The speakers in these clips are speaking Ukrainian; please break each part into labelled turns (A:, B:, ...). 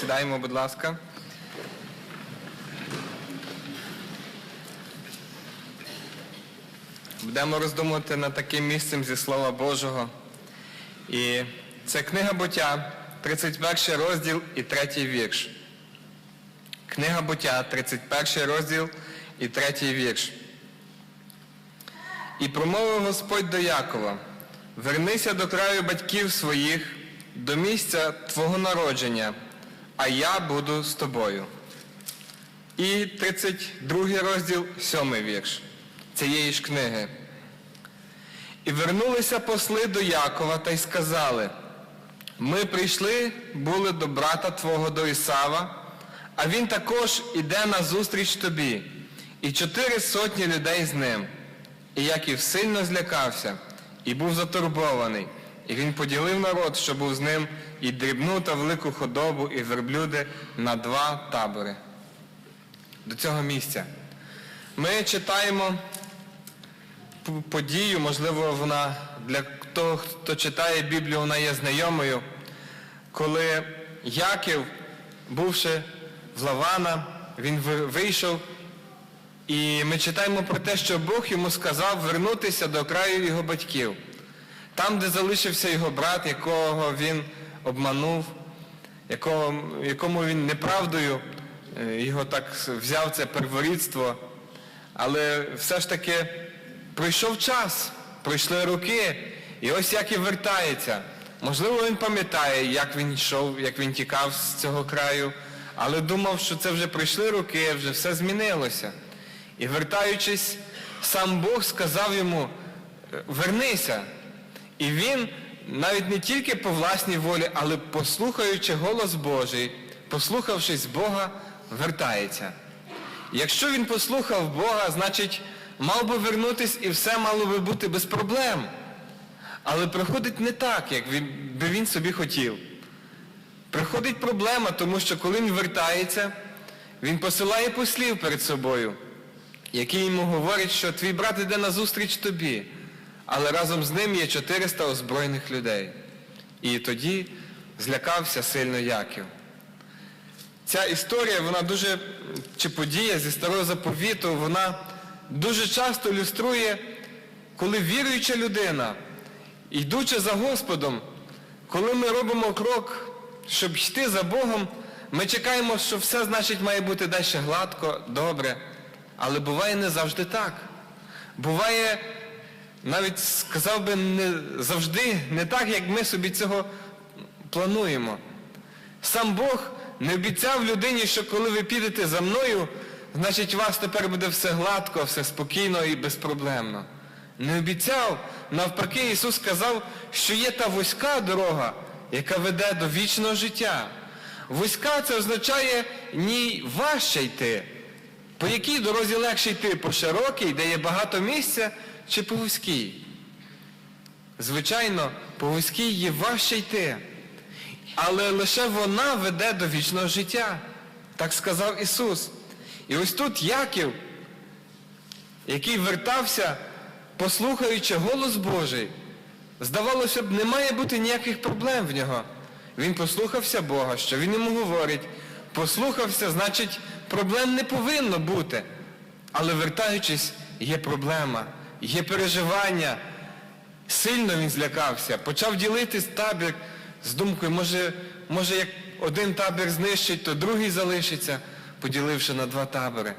A: Сідаємо, будь ласка. Будемо роздумувати над таким місцем зі Слова Божого. І це книга буття, 31 розділ і 3 вірш. Книга буття, 31 розділ і 3 вірш. І промовив Господь до Якова, вернися до краю батьків своїх, до місця твого народження, а я буду з тобою. І 32 розділ, 7 вірш цієї ж книги. І вернулися посли до Якова та й сказали, ми прийшли, були до брата твого до Ісава, а він також іде назустріч тобі, і чотири сотні людей з ним. І Яків сильно злякався і був затурбований, і він поділив народ, що був з ним, і дрібну та велику худобу, і верблюди на два табори. До цього місця. Ми читаємо подію, можливо, вона для того, хто читає Біблію, вона є знайомою, коли Яків, бувши в Лавана, він вийшов, і ми читаємо про те, що Бог йому сказав вернутися до краю його батьків, там, де залишився його брат, якого він обманув, якому він неправдою е, його так взяв це перворідство. Але все ж таки пройшов час, пройшли роки, і ось як і вертається. Можливо, він пам'ятає, як він йшов, як він тікав з цього краю, але думав, що це вже пройшли роки, вже все змінилося. І вертаючись, сам Бог сказав йому, «Е, вернися. І він навіть не тільки по власній волі, але послухаючи голос Божий, послухавшись Бога, вертається. Якщо він послухав Бога, значить мав би вернутись і все мало би бути без проблем. Але приходить не так, як би він собі хотів. Приходить проблема, тому що коли він вертається, він посилає послів перед собою, які йому говорять, що твій брат іде назустріч тобі, але разом з ним є 400 озброєних людей. І тоді злякався сильно Яків. Ця історія, вона дуже, чи подія зі старого заповіту, вона дуже часто ілюструє, коли віруюча людина, йдучи за Господом, коли ми робимо крок, щоб йти за Богом, ми чекаємо, що все, значить, має бути далі гладко, добре. Але буває не завжди так. Буває, навіть сказав би, не завжди не так, як ми собі цього плануємо. Сам Бог не обіцяв людині, що коли ви підете за мною, значить у вас тепер буде все гладко, все спокійно і безпроблемно. Не обіцяв, навпаки, Ісус сказав, що є та вузька дорога, яка веде до вічного життя. Вузька це означає ні важче йти. По якій дорозі легше йти? По широкій, де є багато місця, чи по вузькій? Звичайно, по вузькій є важче йти. Але лише вона веде до вічного життя. Так сказав Ісус. І ось тут Яків, який вертався, послухаючи голос Божий, здавалося б, не має бути ніяких проблем в нього. Він послухався Бога, що Він йому говорить. Послухався, значить, проблем не повинно бути. Але вертаючись, є проблема, є переживання. Сильно він злякався, почав ділитись табір з думкою, може, може як один табір знищить, то другий залишиться, поділивши на два табори.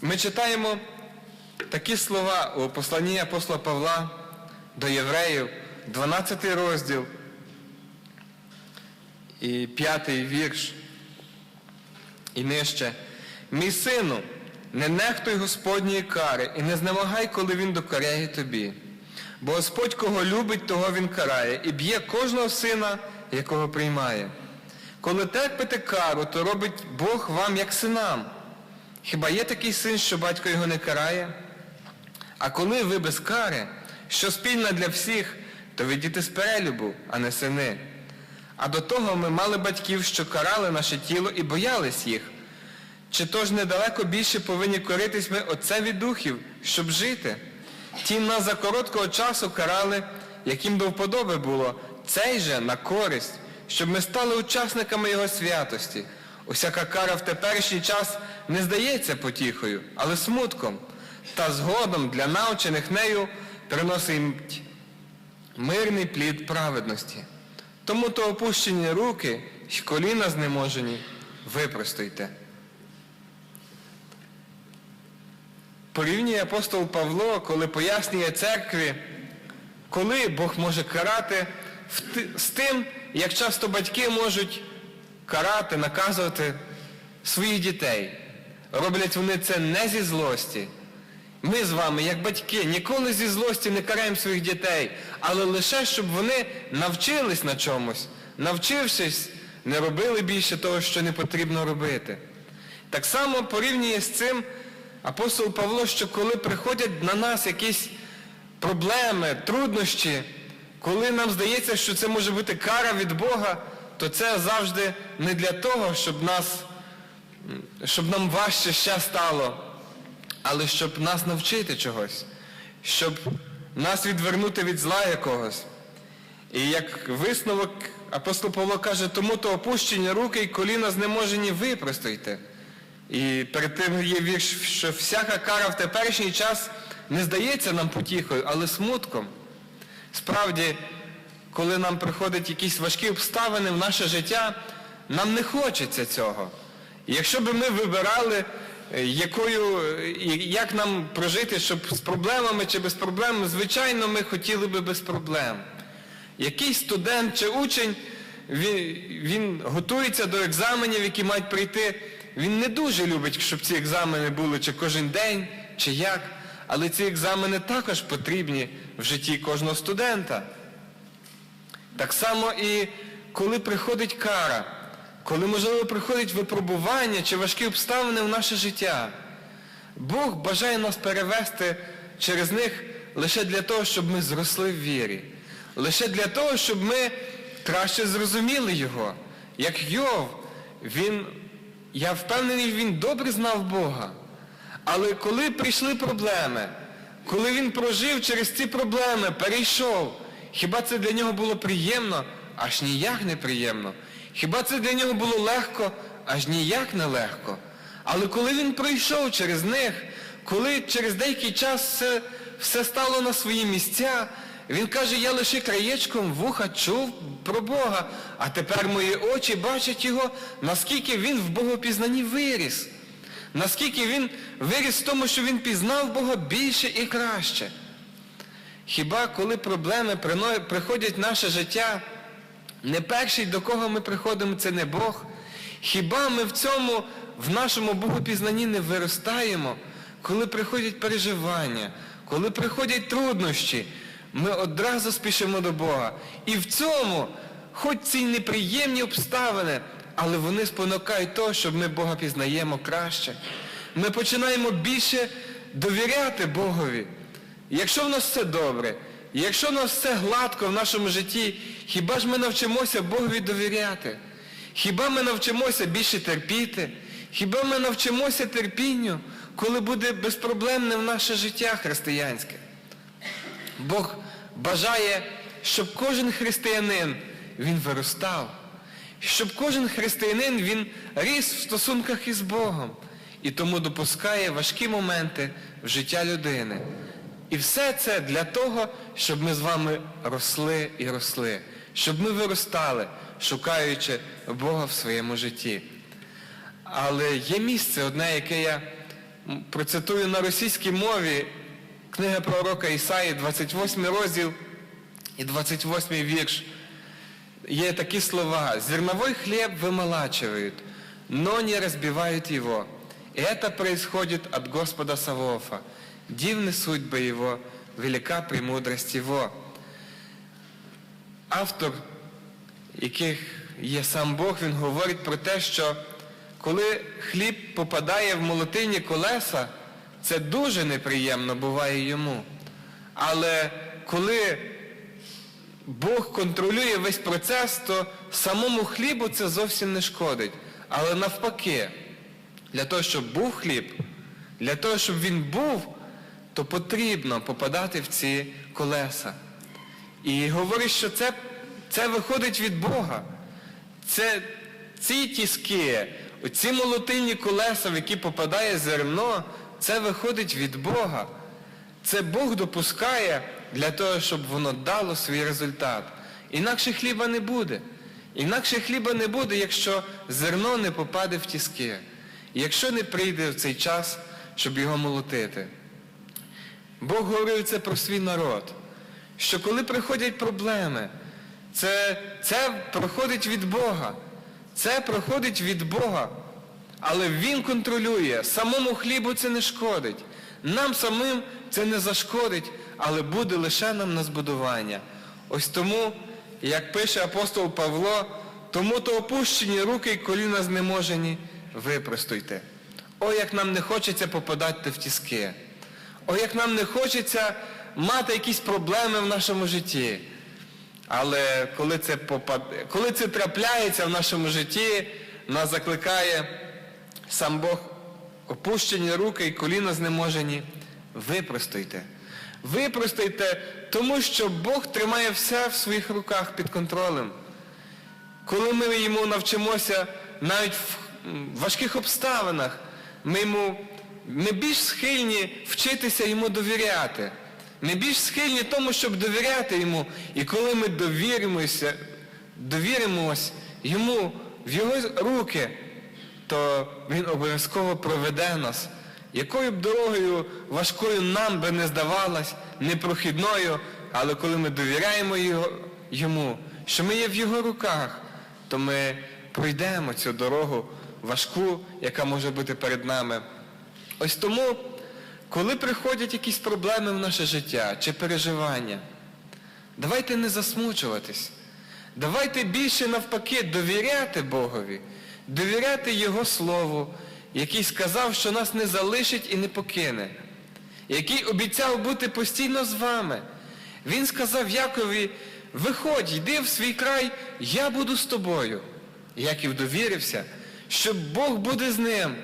A: Ми читаємо такі слова у посланні апостола Павла до євреїв, 12 розділ і 5 вірш і нижче. Мій сину, не нехтуй Господньої кари і не знемагай, коли він докоряє тобі. Бо Господь кого любить, того він карає, і б'є кожного сина, якого приймає. Коли терпите кару, то робить Бог вам як синам. Хіба є такий син, що батько його не карає? А коли ви без кари, що спільна для всіх, то ви діти з перелюбу, а не сини. А до того ми мали батьків, що карали наше тіло і боялись їх. Чи то ж недалеко більше повинні коритись ми отцеві духів, щоб жити? Ті нас за короткого часу карали, яким до вподоби було, цей же на користь, щоб ми стали учасниками Його святості. Усяка кара в теперішній час не здається потіхою, але смутком, та згодом для навчених нею приносить мирний плід праведності. Тому то опущені руки й коліна знеможені, випростуйте. Порівнює апостол Павло, коли пояснює церкві, коли Бог може карати з тим, як часто батьки можуть карати, наказувати своїх дітей. Роблять вони це не зі злості. Ми з вами, як батьки, ніколи зі злості не караємо своїх дітей, але лише, щоб вони навчились на чомусь, навчившись, не робили більше того, що не потрібно робити. Так само порівнює з цим апостол Павло, що коли приходять на нас якісь проблеми, труднощі, коли нам здається, що це може бути кара від Бога, то це завжди не для того, щоб нас, щоб нам важче ще стало, але щоб нас навчити чогось, щоб нас відвернути від зла якогось. І як висновок апостол Павло каже, тому то опущені руки і коліна знеможені випростуйте. І перед тим є вірш, що всяка кара в теперішній час не здається нам потіхою, але смутком. Справді, коли нам приходять якісь важкі обставини в наше життя, нам не хочеться цього. І якщо б ми вибирали, е, якою, як нам прожити, щоб з проблемами чи без проблем, звичайно, ми хотіли би без проблем. Якийсь студент чи учень, він, він готується до екзаменів, які мають прийти. Він не дуже любить, щоб ці екзамени були чи кожен день, чи як. Але ці екзамени також потрібні в житті кожного студента. Так само і коли приходить кара, коли, можливо, приходить випробування чи важкі обставини в наше життя. Бог бажає нас перевести через них лише для того, щоб ми зросли в вірі. Лише для того, щоб ми краще зрозуміли Його. Як Йов, він, я впевнений, він добре знав Бога. Але коли прийшли проблеми, коли він прожив через ці проблеми, перейшов, хіба це для нього було приємно? Аж ніяк не приємно. Хіба це для нього було легко? Аж ніяк не легко. Але коли він пройшов через них, коли через деякий час все, все стало на свої місця, він каже, я лише краєчком вуха чув про Бога, а тепер мої очі бачать його, наскільки він в богопізнанні виріс. Наскільки він виріс в тому, що він пізнав Бога більше і краще. Хіба коли проблеми приходять в наше життя, не перший, до кого ми приходимо, це не Бог. Хіба ми в цьому, в нашому Богопізнанні не виростаємо, коли приходять переживання, коли приходять труднощі, ми одразу спішимо до Бога. І в цьому, хоч ці неприємні обставини, але вони спонукають того, щоб ми Бога пізнаємо краще. Ми починаємо більше довіряти Богові. Якщо в нас все добре, якщо в нас все гладко в нашому житті, хіба ж ми навчимося Богові довіряти? Хіба ми навчимося більше терпіти? Хіба ми навчимося терпінню, коли буде безпроблемне в наше життя християнське? Бог бажає, щоб кожен християнин він виростав, щоб кожен християнин він ріс в стосунках із Богом і тому допускає важкі моменти в життя людини. І все це для того, щоб ми з вами росли і росли, щоб ми виростали, шукаючи Бога в своєму житті. Але є місце одне, яке я процитую на російській мові, книга пророка Ісаї, 28 розділ і 28 вірш. Є такі слова. «Зерновой хлеб вымолачивают, но не разбивают его. И это происходит от Господа Савофа. Дивны судьбы его, велика премудрость его». Автор, яких є сам Бог, він говорить про те, що коли хліб попадає в молотильні колеса, це дуже неприємно буває йому. Але коли Бог контролює весь процес, то самому хлібу це зовсім не шкодить. Але навпаки, для того, щоб був хліб, для того, щоб він був, то потрібно попадати в ці колеса. І говорить, що це, це виходить від Бога. це ці тіски, ці молотильні колеса, в які попадає зерно, це виходить від Бога. Це Бог допускає для того, щоб воно дало свій результат. Інакше хліба не буде. Інакше хліба не буде, якщо зерно не попаде в тіски. Якщо не прийде в цей час, щоб його молотити. Бог говорив це про свій народ. Що коли приходять проблеми, це, це проходить від Бога. Це проходить від Бога. Але Він контролює. Самому хлібу це не шкодить. Нам самим це не зашкодить, але буде лише нам на збудування. Ось тому, як пише апостол Павло, тому то опущені руки і коліна знеможені, випростуйте. О, як нам не хочеться попадати в тіски. О, як нам не хочеться мати якісь проблеми в нашому житті. Але коли це, попад... коли це трапляється в нашому житті, нас закликає сам Бог опущені руки і коліна знеможені. Випростуйте. Випростуйте, тому що Бог тримає все в своїх руках під контролем. Коли ми йому навчимося навіть в важких обставинах, ми йому ми більш схильні вчитися йому довіряти. Ми більш схильні тому, щоб довіряти йому. І коли ми довіримося, довіримось йому в його руки, то він обов'язково проведе нас. Якою б дорогою важкою нам би не здавалась, непрохідною, але коли ми довіряємо йому, що ми є в його руках, то ми пройдемо цю дорогу важку, яка може бути перед нами. Ось тому, коли приходять якісь проблеми в наше життя чи переживання, давайте не засмучуватись. Давайте більше навпаки довіряти Богові, довіряти Його Слову, який сказав, що нас не залишить і не покине, який обіцяв бути постійно з вами. Він сказав Якові, виходь, йди в свій край, я буду з тобою. Яків довірився, що Бог буде з ним.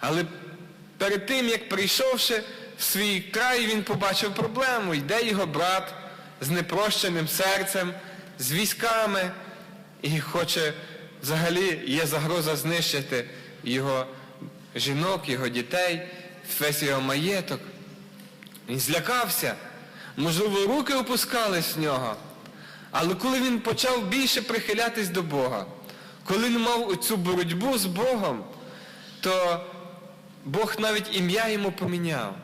A: Але перед тим, як прийшовши в свій край, він побачив проблему. Йде його брат з непрощеним серцем, з військами і хоче, взагалі, є загроза знищити його жінок, його дітей, весь його маєток. Він злякався. Можливо, руки опускались в нього. Але коли він почав більше прихилятись до Бога, коли він мав цю боротьбу з Богом, то Бог навіть ім'я йому поміняв.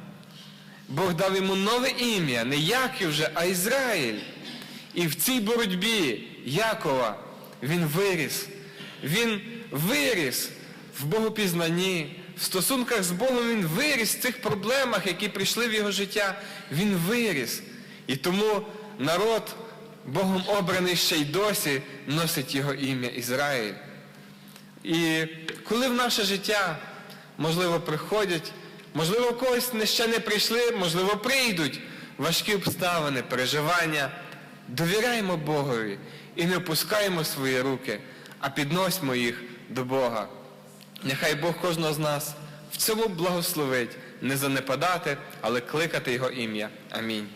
A: Бог дав йому нове ім'я, не Яків вже, а Ізраїль. І в цій боротьбі Якова він виріс. Він виріс в Богопізнанні, в стосунках з Богом він виріс в цих проблемах, які прийшли в його життя. Він виріс. І тому народ, Богом обраний ще й досі, носить його ім'я Ізраїль. І коли в наше життя, можливо, приходять, можливо, когось ще не прийшли, можливо, прийдуть важкі обставини, переживання, довіряємо Богові і не опускаємо свої руки, а підносьмо їх до Бога. Нехай Бог кожного з нас в цьому благословить, не занепадати, але кликати Його ім'я. Амінь.